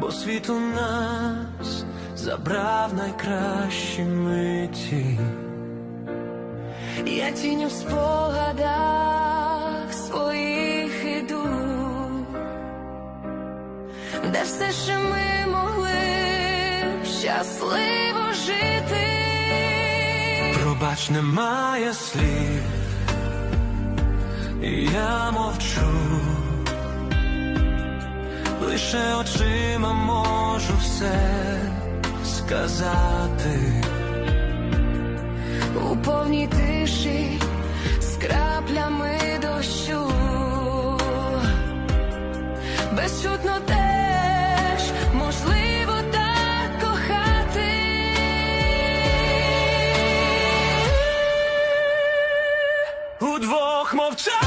бо світ у нас забрав найкращі миті. Я тіню в спогадах своїх іду, де все, що ми могли щасливо жити. Пробач, немає слів, я мовчу, лише очима можу все сказати у повній тиші з краплями дощу, безчутно теж можливо так кохати. Удвох мовчати.